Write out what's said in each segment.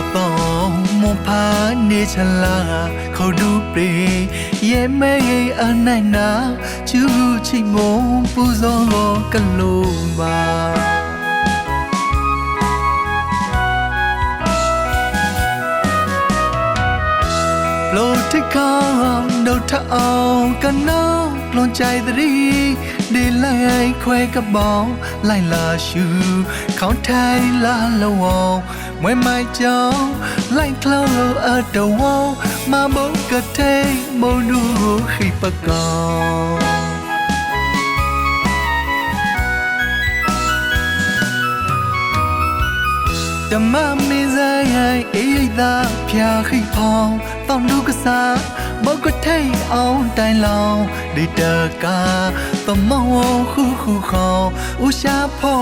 ใจโทต้องมองพาเนชลาเขาดูเปรเย่ไม่อันไหนนะจูชิมงปูซอกันโลมาโปรดที่คำดูท่าเอากันน้องลงใจตรีด้ไล่ควยกระบอกไล่ลาชูเขาไทยลาละวอง when my jaw like cloud low at the wall ma bo ka te mo nu khi pa ka the mom is i ai ai da phya khi phong tong du ka sa บอกก็ไทยเอาตายเราได้เดอกาตะมาวคู่คู่เขาอุชาพอ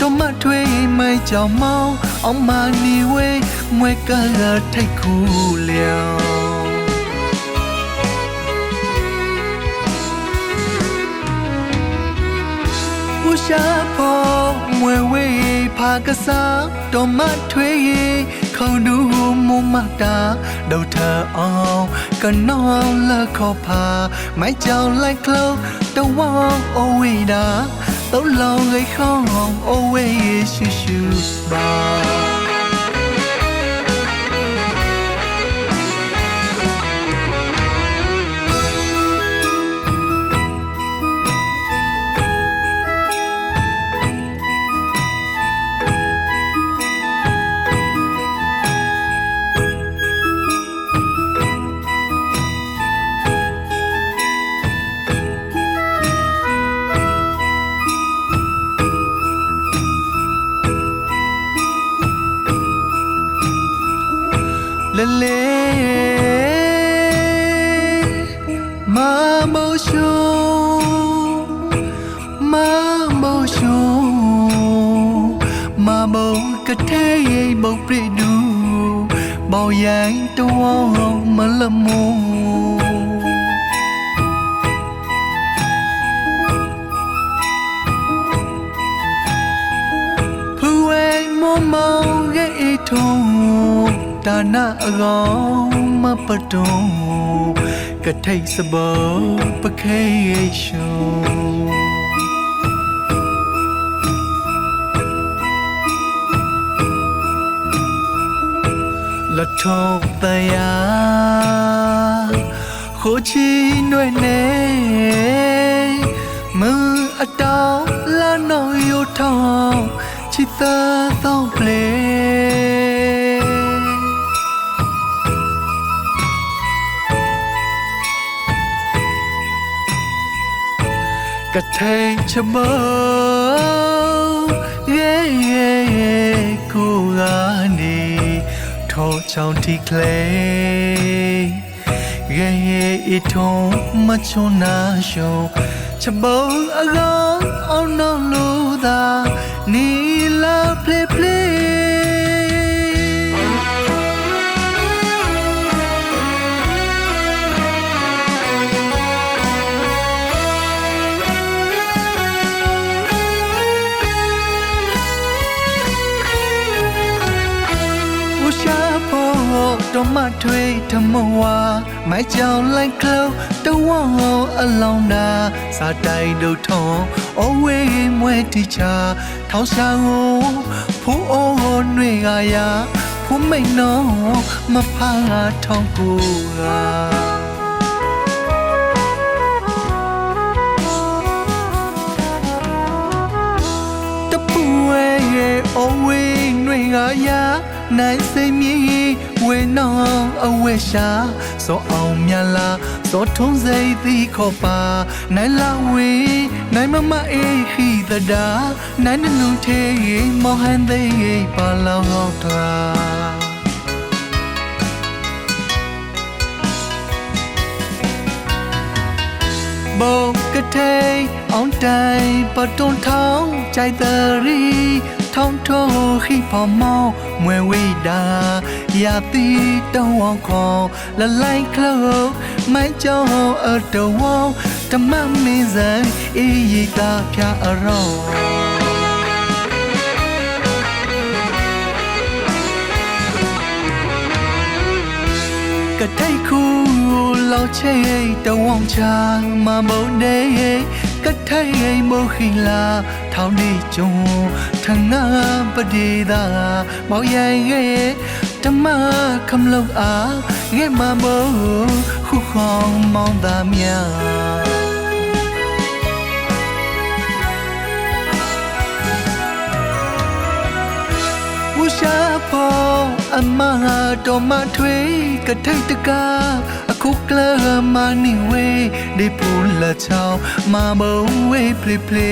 ตมาถวยไม่เจ้าเมาเอามานี่เว้ยมวยกะไทยคู่เลียว下坡，我为爬个山，多么颓。 เขาดูมุมมาตาเดาเธอเอาก็นอนละขอพาไม่เจ้าไล่เคลาตะวองโอเวดาต้ลองไอ้ข้องโอเวชูชูบา မိုရှူမာမိုရှူမာမိုကတဲ့ဘုတ်ပြဒူဘောင်ရိုင်းတော်မလမူဖူဝဲမောမောင်ရဲ့အထုံးဒါနာအ ကောင်မပတုံးကထိတ်စဘောပခဲရှုံလက်ထုံးတရားခိုချီနွဲ့နေမအတောင်လာနော်ယိုထောင်းချစ်သာတော့ပလေ กระแทงชะเมอเย่เย่เย่กูงานีโทชองที่เคลเย่เย่อีทงมาชนาชงชะเบออากาเอาน้องลูดานีลาเพลเพล တော်မထွေထမဝါမိုက်ကြောင်လိုက်ကလောတဝေါအလောင်းနာစာတိုင်တို့ထုံအဝေးမွဲတိချာထောင်းဆောင်ဖိုးအောနှွေကရာဖိုးမိန်နောမဖာထောင်းကိုကအဝေးနှွေကရာနိုင်စိတ်မြည် ဝဲနောင်အဝဲရှာစောအောင်မြလာစောထုံးစိတ်သီခေါ်ပါနိုင်လာဝေးနိုင်မမအေးခိတဒါနိုင်နနုသေးမောဟန်သေးပါလောင်းဟောက်တာ บงกะเทยออนไดปะตงท้องใจเตอรี ထုံထိုခိဖမောင်းမွေဝိဒါယာတိတောင်းဝခေါလလိုင်းကလောမိုင်းကြောင်းအတော်ဝတမမင်းစံအေးရီတာဖြာအရောကတိတ်ခုလောက်ချေတဝောင်းချာမမုန်နေ ကထိုက်မခိလာထောင်းနေကြုံထငါပဒေသာမောင်ရိုင်ရဲ့တမခမလောက်အားငဲ့မမို့ခုခေါင်မောင်းသားများဝရှာဖို့ အမဟာတော်မထွေကထိတ်တကားအခုကလမနီဝေဒီပူလာချောင်းမမဝေပလီပလီ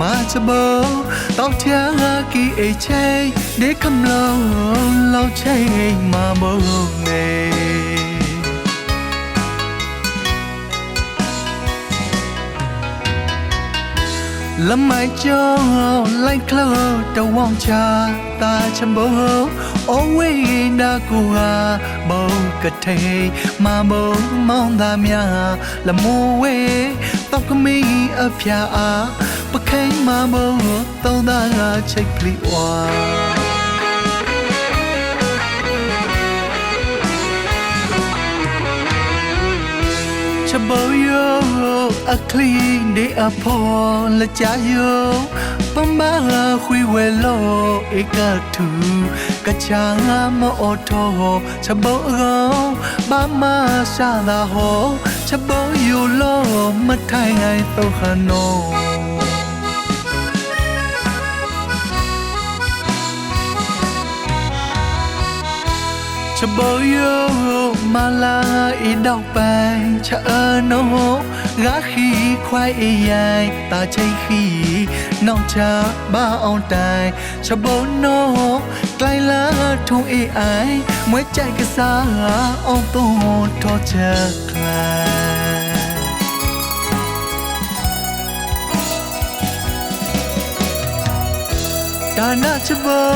မချဘောတောက်ချာကီအချေဒီကမလောလောက်ချေမမနေလမိုင်ကျော်လိုက်ခလို့တဝောင်ချာ တာချမောအဝေးနာကူဟာဘုံကထေမမုံမောင်းသားများလမိုးဝေးတောက်ကမီအဖျာအားပခိန်မမုံသုံးသားချိတ်ပလီဝါ ချဘောယောအခလီနေအဖော်လကြယောပမခွေဝဲလောဧကတူကချာမအော်ထောချဘောရောဘာမရှာသာဟောချဘောယောလောမထိုင်အိုင်တော့ခနော ချဘောယောမလာအတော့ပိုင်ချအနောငါခီခွိုင်အေရိုင်တာချိတ်ခီနောက်ချဘာအောင်တိုင်ချဘောနောကလိုင်လာထုံအေအိုင်မွဲကြိုက်ကစားအောင်သွန်ထောချက်ခလိုင်ဒါနာချဘော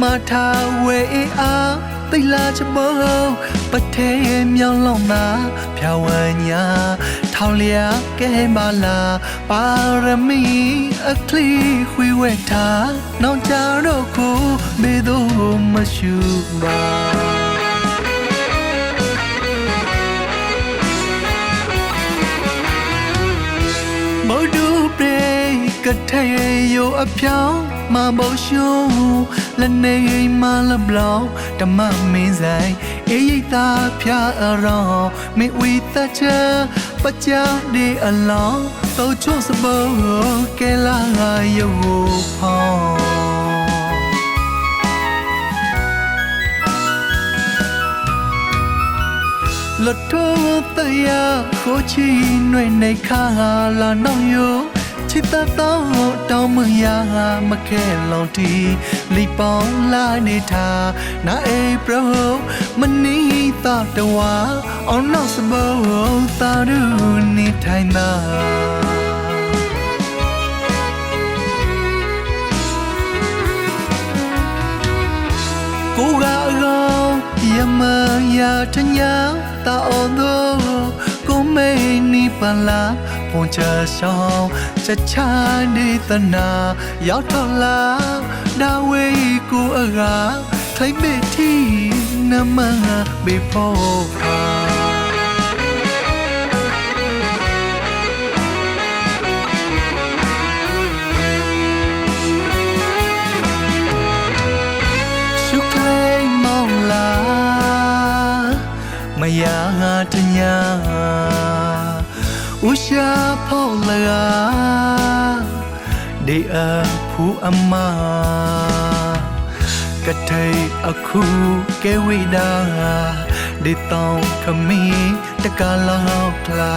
မထာဝဲအားတိ တ်လာချဘောပထဲမြောင်းလုံးမှာဖြာဝညာထောင်လျာကဲမလာပါရမီအခလီခွေဝဲထားနောင်ကြတော့ကိုမေတို့မရှိပါမောဒူပရေကထဲယောအပြောင်း မမောရှုံးလက်နေမလဘလောင်းဓမ္မမင်းဆိုင်အေးရိတ်သာဖျားအရောင်းမေဝီတချာပကြောင်ဒီအလောင်းတော့ချုံစဘောကဲလာယောဖောင်းလတ်တော့တရာခိုးချီနှွေနေခါလာနောင်ယော ချစ်တတော့တောင်းမရမခဲလောင်တီလီပေါင်းလာနေတာနာအေပရောမနီတာတဝါအောင်နောက်စဘောတာရူနေထိုင်တာကိုကအကောင်ယမယာထညာတာအော်သောကိုမေနီပလာ ပွန်ချဆောင်ချက်ချနေတနာရောက်တော့လာဒါဝေးကိုအကားထိုင်မေတီနမဘေဖို့ဖာရှုကလေးမောင်လာမယာတညာဥ ရှာဖို့လကားဒေအဖူအမကထေအခုကဲဝိဒါဒေတောင်းခမီတကလာဟောက်လာ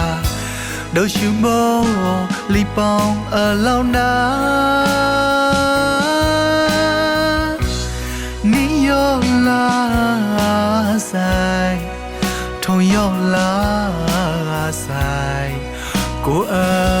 ဒိုရှုမောလီပောင်းအလောင်းနာနီယောလာဆိုင်ထုံယောလာ uh,